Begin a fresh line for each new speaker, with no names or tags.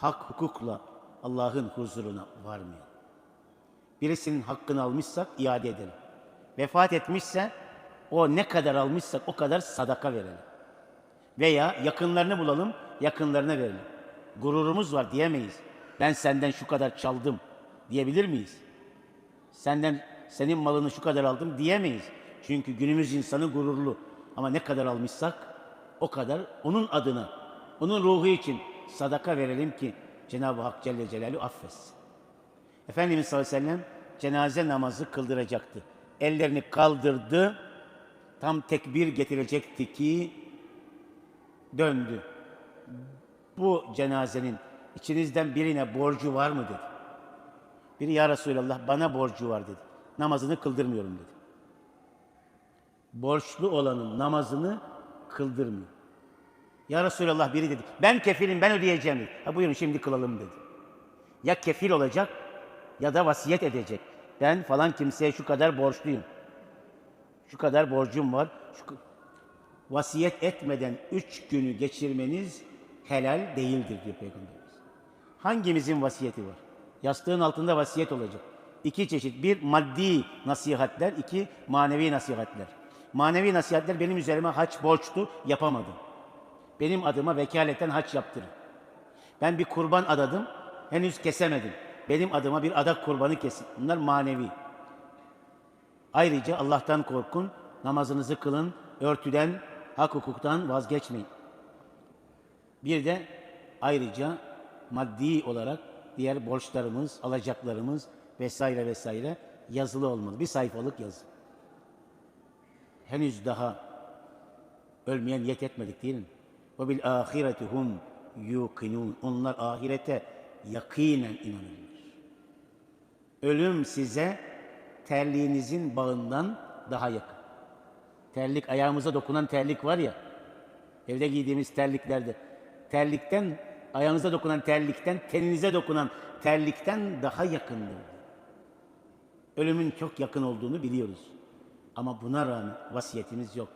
hak hukukla Allah'ın huzuruna varmıyor. Birisinin hakkını almışsak iade edelim. Vefat etmişse o ne kadar almışsak o kadar sadaka verelim. Veya yakınlarını bulalım, yakınlarına verelim. Gururumuz var diyemeyiz. Ben senden şu kadar çaldım diyebilir miyiz? Senden senin malını şu kadar aldım diyemeyiz. Çünkü günümüz insanı gururlu. Ama ne kadar almışsak o kadar onun adına, onun ruhu için sadaka verelim ki Cenab-ı Hak Celle Celaluhu affetsin. Efendimiz sallallahu aleyhi ve sellem cenaze namazı kıldıracaktı. Ellerini kaldırdı. Tam tekbir getirecekti ki döndü. Bu cenazenin içinizden birine borcu var mı dedi. Biri ya Resulallah bana borcu var dedi. Namazını kıldırmıyorum dedi. Borçlu olanın namazını kıldırmıyor. Ya Resulallah biri dedi. Ben kefilim ben ödeyeceğim dedi. Ha buyurun şimdi kılalım dedi. Ya kefil olacak ya da vasiyet edecek. Ben falan kimseye şu kadar borçluyum. Şu kadar borcum var. Şu vasiyet etmeden üç günü geçirmeniz helal değildir diyor Peygamberimiz. Hangimizin vasiyeti var? Yastığın altında vasiyet olacak. İki çeşit. Bir maddi nasihatler, iki manevi nasihatler. Manevi nasihatler benim üzerime haç borçtu, yapamadım. Benim adıma vekaleten haç yaptırın. Ben bir kurban adadım, henüz kesemedim. Benim adıma bir adak kurbanı kesin. Bunlar manevi. Ayrıca Allah'tan korkun, namazınızı kılın, örtüden, hak hukuktan vazgeçmeyin. Bir de ayrıca maddi olarak diğer borçlarımız, alacaklarımız vesaire vesaire yazılı olmalı. Bir sayfalık yazı. Henüz daha ölmeye niyet etmedik değil mi? Ve bil ahireti hum yuqinun. Onlar ahirete yakinen inanırlar. Ölüm size terliğinizin bağından daha yakın. Terlik ayağımıza dokunan terlik var ya. Evde giydiğimiz terliklerde. Terlikten ayağınıza dokunan terlikten teninize dokunan terlikten daha yakındır. Ölümün çok yakın olduğunu biliyoruz. Ama buna rağmen vasiyetimiz yok.